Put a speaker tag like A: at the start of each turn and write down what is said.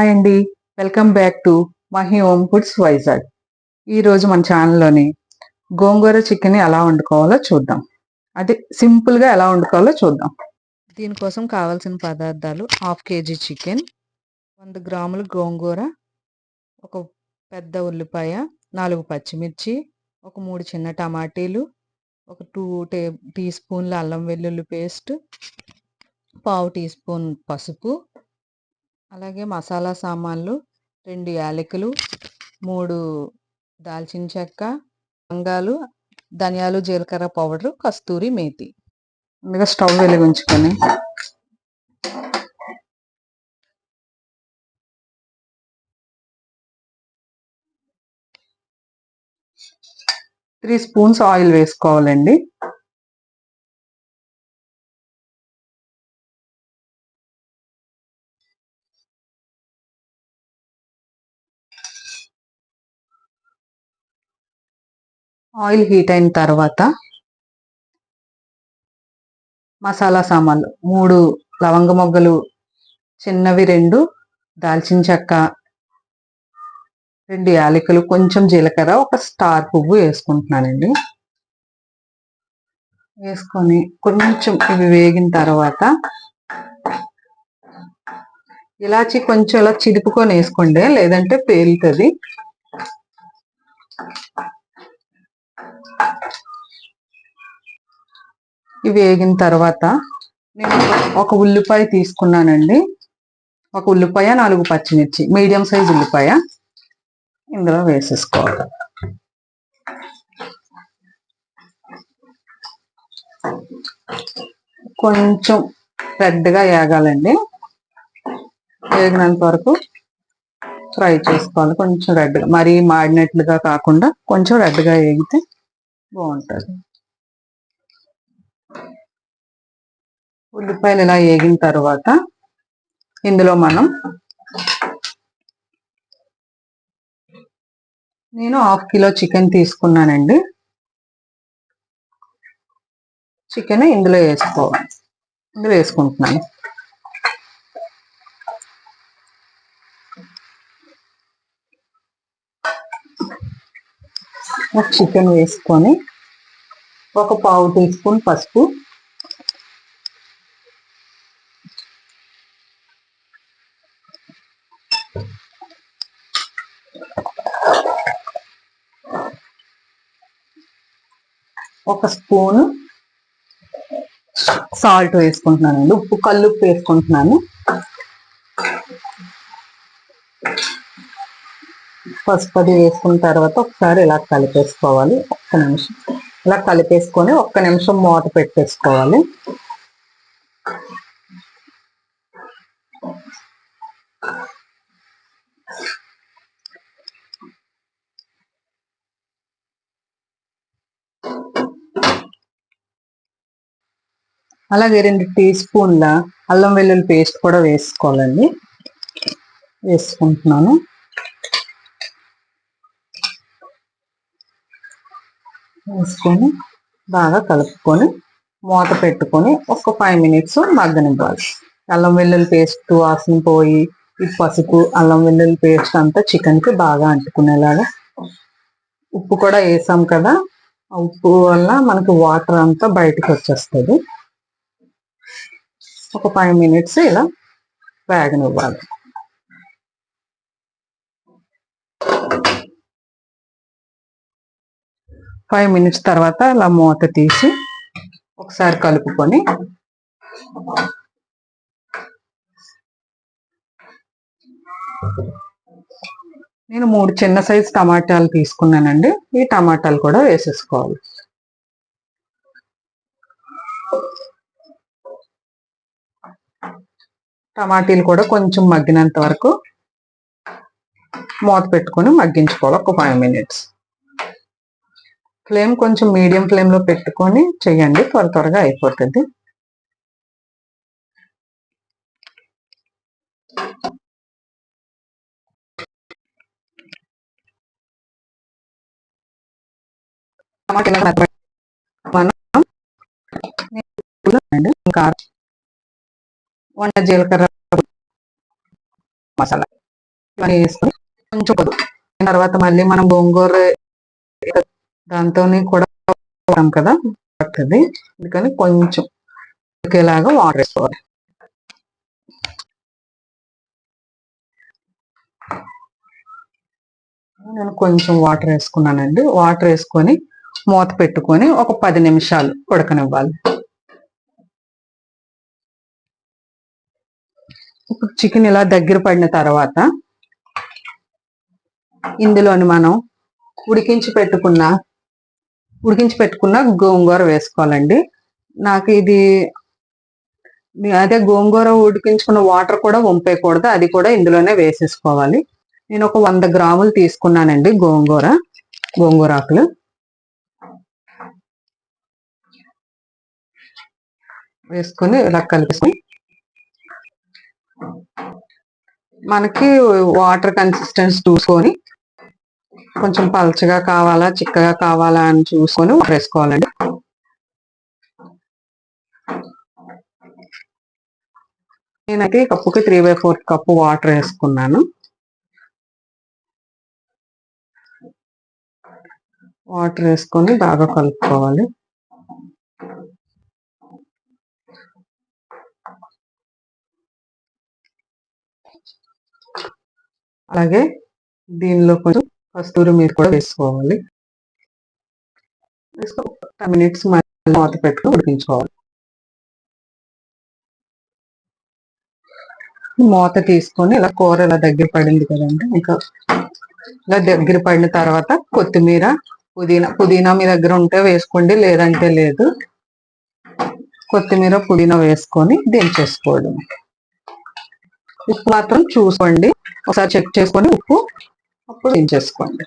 A: Hi అండి welcome back to Mahi home foods Vizag. ఈరోజు మన ఛానల్లోని గోంగూర చికెన్ ఎలా వండుకోవాలో చూద్దాం. అది సింపుల్గా ఎలా వండుకోవాలో చూద్దాం. దీనికోసం కావాల్సిన పదార్థాలు హాఫ్ కేజీ చికెన్ వంద గ్రాములు గోంగూర ఒక పెద్ద ఉల్లిపాయ నాలుగు పచ్చిమిర్చి ఒక మూడు చిన్న టమాటీలు ఒక టూ టే టీ స్పూన్ల అల్లం వెల్లుల్లి పేస్ట్ పావు టీ స్పూన్ పసుపు అలాగే మసాలా సామాన్లు రెండు యాలకులు మూడు దాల్చిన చెక్క లవంగాలు ధనియాలు జీలకర్ర పౌడరు కస్తూరి మేతి. ముందుగా స్టవ్ వెలిగించుకొని త్రీ స్పూన్స్ ఆయిల్ వేసుకోవాలండి. ఆయిల్ హీట్ అయిన తర్వాత మసాలా సామాన్లు మూడు లవంగ మొగ్గలు చిన్నవి రెండు దాల్చిన చెక్క రెండు యాలకులు కొంచెం జీలకర్ర ఒక స్టార్ పువ్వు వేసుకుంటున్నానండి. వేసుకొని కొంచెం ఇవి వేగిన తర్వాత ఇలాచి కొంచెం ఇలా చిదుపుకొని వేసుకోండి లేదంటే పేలుతుంది. ఇవి వేగిన తర్వాత నేను ఒక ఉల్లిపాయ తీసుకున్నానండి. ఒక ఉల్లిపాయ నాలుగు పచ్చిమిర్చి మీడియం సైజ్ ఉల్లిపాయ ఇందులో వేసేసుకోవాలి. కొంచెం రెడ్గా వేగాలండి వేగినంత వరకు ఫ్రై చేసుకోవాలి. కొంచెం రెడ్గా మరీ మాడినట్లుగా కాకుండా కొంచెం రెడ్గా వేగితే బాగుంటుంది. ఉల్లిపాయలు ఇలా వేగిన తర్వాత ఇందులో మనం నేను హాఫ్ కిలో చికెన్ తీసుకున్నానండి. చికెన్ ఇందులో వేసుకోవాలి ఇందులో వేసుకుంటున్నాను. చికెన్ వేసుకొని ఒక పావు టీ స్పూన్ పసుపు ఒక స్పూన్ సాల్ట్ వేసుకుంటున్నానండి. ఉప్పు కల్లుప్పు వేసుకుంటున్నాను. పసుపు అది వేసుకున్న తర్వాత ఒకసారి ఇలా కలిపేసుకోవాలి. ఒక్క నిమిషం. ఇలా కలిపేసుకొని ఒక్క నిమిషం మూత పెట్టేసుకోవాలి. అలాగే రెండు టీ స్పూన్ల అల్లం వెల్లుల్లి పేస్ట్ కూడా వేసుకోవాలండి. వేసుకుంటున్నాను. వేసుకొని బాగా కలుపుకొని మూత పెట్టుకొని ఒక ఫైవ్ మినిట్స్ మగ్గనివ్వాలి. అల్లం వెల్లుల్లి పేస్ట్ వాసన పోయి ఈ పసుపు అల్లం వెల్లుల్లి పేస్ట్ అంతా చికెన్కి బాగా అంటుకునేలాగా ఉప్పు కూడా వేసాం కదా ఉప్పు వల్ల మనకి వాటర్ అంతా బయటకు వచ్చేస్తుంది. ఒక ఫైవ్ మినిట్స్ ఇలా వేగనివ్వాలి ఫైవ్ మినిట్స్ తర్వాత ఇలా మూత తీసి ఒకసారి కలుపుకొని నేను మూడు చిన్న సైజు టమాటాలు తీసుకున్నానండి. ఈ టమాటాలు కూడా వేసేసుకోవాలి. టమాటీలు కూడా కొంచెం మగ్గినంత వరకు మూత పెట్టుకొని మగ్గించుకోవాలి ఒక ఫైవ్ మినిట్స్ ఫ్లేమ్ కొంచెం మీడియం ఫ్లేమ్లో పెట్టుకొని చేయండి త్వర త్వరగా అయిపోతుంది. మనం వంట జీలకర్ర మసాలా ఇవన్నీ వేసుకుని కొంచెం పొద్దు తర్వాత మళ్ళీ మనం గోంగూర దాంతో కూడా కదా పడుతుంది. అందుకని కొంచెం ఉడికేలాగా వాటర్ వేసుకోవాలి. నేను కొంచెం వాటర్ వేసుకున్నానండి. వాటర్ వేసుకొని మూత పెట్టుకొని ఒక పది నిమిషాలు ఉడకనివ్వాలి. ఇప్పుడు చికెన్ ఇలా దగ్గర పడిన తర్వాత ఇందులోని మనం ఉడికించి పెట్టుకున్న ఉడికించి పెట్టుకున్న గోంగూర వేసుకోవాలండి. నాకు ఇది అదే గోంగూర ఉడికించుకున్న వాటర్ కూడా వంపేయకూడదు. అది కూడా ఇందులోనే వేసేసుకోవాలి. నేను ఒక వంద గ్రాములు తీసుకున్నానండి గోంగూర గోంగూర ఆకులు. వేసుకొని ఇలా కలిపేసుకొని మనకి వాటర్ కన్సిస్టెన్సీ చూసుకొని కొంచెం పలచగా కావాలా చిక్కగా కావాలా అని చూసుకొని వాటర్ వేసుకోవాలండి. నేనైతే కప్పుకి three by fourth cup water వేసుకున్నాను. వాటర్ వేసుకొని బాగా కలుపుకోవాలి. అలాగే దీనిలో కొంచెం కస్తూరి మీరు కూడా వేసుకోవాలి. టెన్ మినిట్స్ మళ్ళీ మూత పెట్టుకుని ఉడికించుకోవాలి. మూత తీసుకొని ఇలా కూర ఇలా దగ్గర పడింది కదండి ఇంకా ఇలా దగ్గర పడిన తర్వాత కొత్తిమీర పుదీనా పుదీనా మీ దగ్గర ఉంటే వేసుకోండి లేదంటే లేదు. కొత్తిమీర పుదీనా వేసుకొని దించేసుకోవడం ఉప్పు మాత్రం చూసుకోండి. ఒకసారి చెక్ చేసుకొని ఉప్పు అప్పుడు దించేసుకోండి